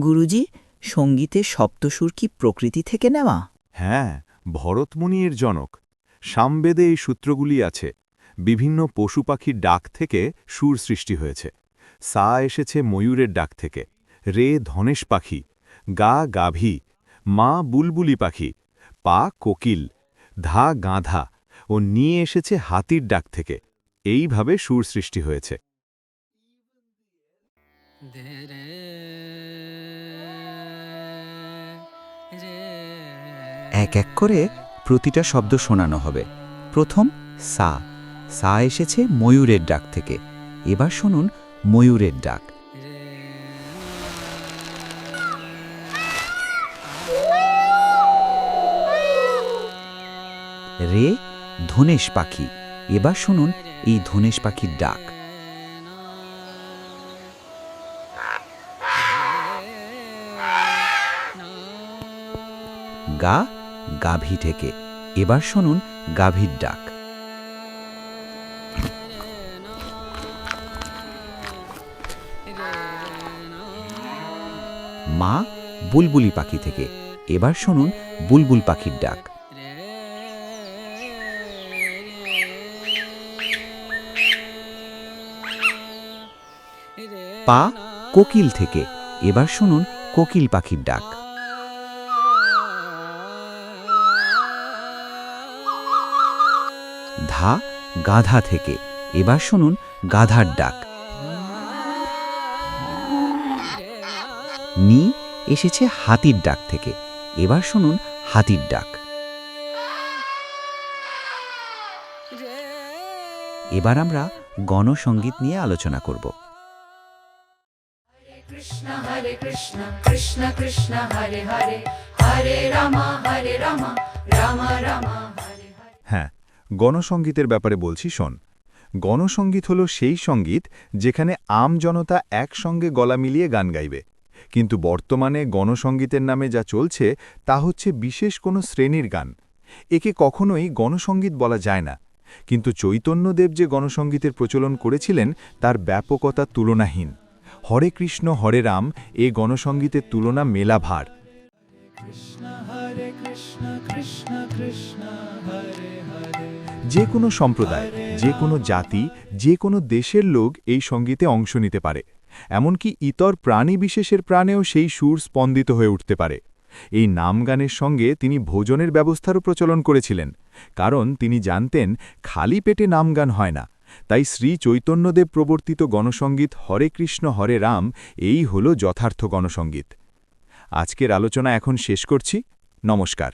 গুরুজি সঙ্গীতের সপ্তসুর কি প্রকৃতি থেকে নেওয়া? হ্যাঁ ভরতমুনি এর জনক। সামবেদে এই সূত্রগুলি আছে। বিভিন্ন পশু পাখির ডাক থেকে সুর সৃষ্টি হয়েছে। সা এসেছে ময়ূরের ডাক থেকে। রে ধনেশ পাখি। গা গাভী। মা বুলবুলি পাখি। পা কোকিল। ধা গাঁধা। ও নিয়ে এসেছে হাতির ডাক থেকে। এইভাবে সুর সৃষ্টি হয়েছে। এক এক করে প্রতিটা শব্দ শোনানো হবে। প্রথম, সা। সা এসেছে ময়ূরের ডাক থেকে। এবার শুনুন ময়ূরের ডাক। রে, ধনেশ পাখি। এবার শুনুন এই ধনেশ পাখির ডাক। গা গাভী থেকে এবার শুনুন গাভীর ডাক। মা, বুলবুলি পাখি থেকে। এবার শুনুন বুলবুল পাখির ডাক। পা কোকিল থেকে। এবার শুনুন কোকিল পাখির ডাক। ধা গাধা থেকে। এবার শুনুন গাধার ডাক। নি এসেছে হাতির ডাক থেকে। এবার শুনুন হাতির ডাক। এবার আমরা গণসঙ্গীত নিয়ে আলোচনা করব। হ্যাঁ গণসঙ্গীতের ব্যাপারে বলছি, শোন। গণসঙ্গীত হল সেই সংগীত যেখানে আম জনতা একসঙ্গে গলা মিলিয়ে গান গাইবে। কিন্তু বর্তমানে গণসঙ্গীতের নামে যা চলছে, তা হচ্ছে বিশেষ কোনো শ্রেণির গান। একে কখনোই গণসঙ্গীত বলা যায় না। কিন্তু চৈতন্যদেব যে গণসঙ্গীতের প্রচলন করেছিলেন, তার ব্যাপকতা তুলনাহীন। হরে কৃষ্ণ, হরে রাম, এ গণসঙ্গীতের তুলনা মেলাভার। যে কোনো সম্প্রদায়, যে কোনো জাতি, যে কোনো দেশের লোক এই সঙ্গীতে অংশ নিতে পারে। এমনকি ইতর প্রাণী বিশেষের প্রাণেও সেই সুর স্পন্দিত হয়ে উঠতে পারে। এই নামগানের সঙ্গে তিনি ভোজনের ব্যবস্থারও প্রচলন করেছিলেন, কারণ তিনি জানতেন খালি পেটে নামগান হয় না। তাই শ্রী চৈতন্যদেব প্রবর্তিত গণসঙ্গীত হরে কৃষ্ণ, হরে রাম, এই হল যথার্থ গণসঙ্গীত আজকের আলোচনা এখন শেষ করছি। নমস্কার।